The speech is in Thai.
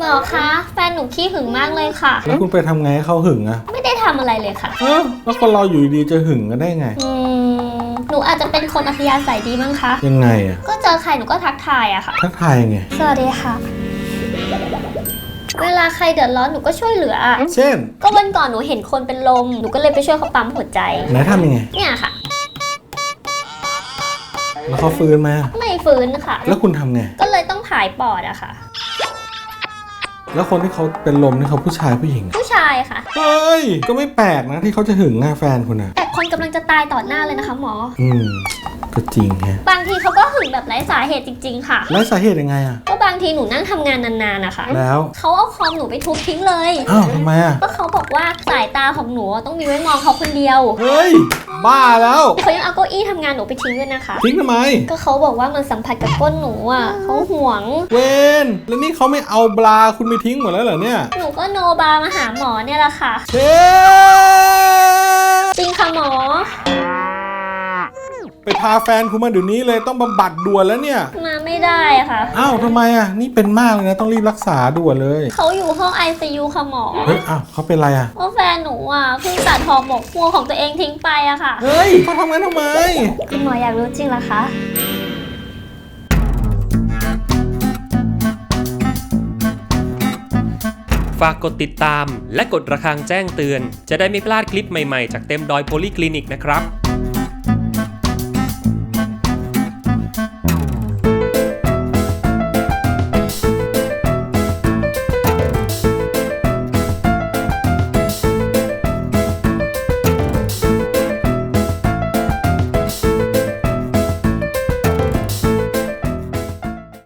หมอคะแฟนหนูขี้หึงมากเลยค่ะ แล้วคุณไปทำไงให้เขาหึงอะไม่ได้ทำอะไรเลยค่ะ เออแล้วคนเราอยู่ดีๆจะหึงกันได้ไง อืมหนูอาจจะเป็นคนอัธยาศัยดีมั้งคะ ยังไงอะก็เจอใครหนูก็ทักทายอะค่ะ ทักทายยังไง สวัสดีค่ะ เวลาใครเดือดร้อนหนูก็ช่วยเหลืออะเช่น ก็วันก่อนหนูเห็นคนเป็นลม หนูก็เลยไปช่วยเขาปั๊มหัวใจ ไหนทำยังไง เนี่ยค่ะ แล้วเขาฟื้นไหมา ไม่ฟื้นค่ะ แล้วคุณทำไง ก็เลยต้องผายปอดอะค่ะ แล้วคนที่เขาเป็นลมนี่เขาผู้ชายผู้หญิง ผู้ชายค่ะ เฮ้ย ก็ไม่แปลกนะที่เขาจะหึงหน้าแฟนคุณอะแต่คนกำลังจะตายต่อหน้าเลยนะคะหมอ อืม ก็จริงแฮะ บางทีเขาก็หึงแบบไร้สาเหตุจริง ๆ ค่ะ แล้วสาเหตุยังไงอะก็บางทีหนูนั่งทำงานนานๆนะคะแล้ว เขาเอาคอมหนูไปทุบทิ้งเลย อ้าวทำไมอะก็เขาบอกว่าสายตาของหนูต้องมีไว้มองเขาคนเดียว เฮ้ย บ้าแล้วเขายังเอาเก้าอี้ทำงานหนูไปทิ้งด้วยนะคะ ทิ้งทำไม ก็เขาบอกว่ามันสัมผัสกับก้นหนูอะเขาห่วง เวนแล้วนี่เขาไม่เอาบลาคุณไปทิ้งหมดแล้วเหรอเนี่ย หนูก็โนบามาหาหมอเนี่ยแหละค่ะ เชฟจริงค่ะหมอ ไปพาแฟนคุณมาเดี๋ยวนี้เลยต้องบำบัดด่วนแล้วเนี่ย มาไม่ได้ค่ะ อ้าวทำไมอะ นี่เป็นมากเลยนะ ต้องรีบรักษาด่วนเลย เขาอยู่ห้อง ICU ค่ะหมอเฮ้ย อ้าวเขาเป็นไรอะ เพราะแฟนหนูอะเพิ่งตัดหอมหมกพวงของตัวเองทิ้งไปอะค่ะ เฮ้ยเขาทำงั้นทำไม คุณหมออยากรู้จริงเหรอคะ ฝากกดติดตาม และกดระฆังแจ้งเตือน จะได้ไม่พลาดคลิปใหม่ๆ จากเต็มดอยโพลีคลินิกนะครับ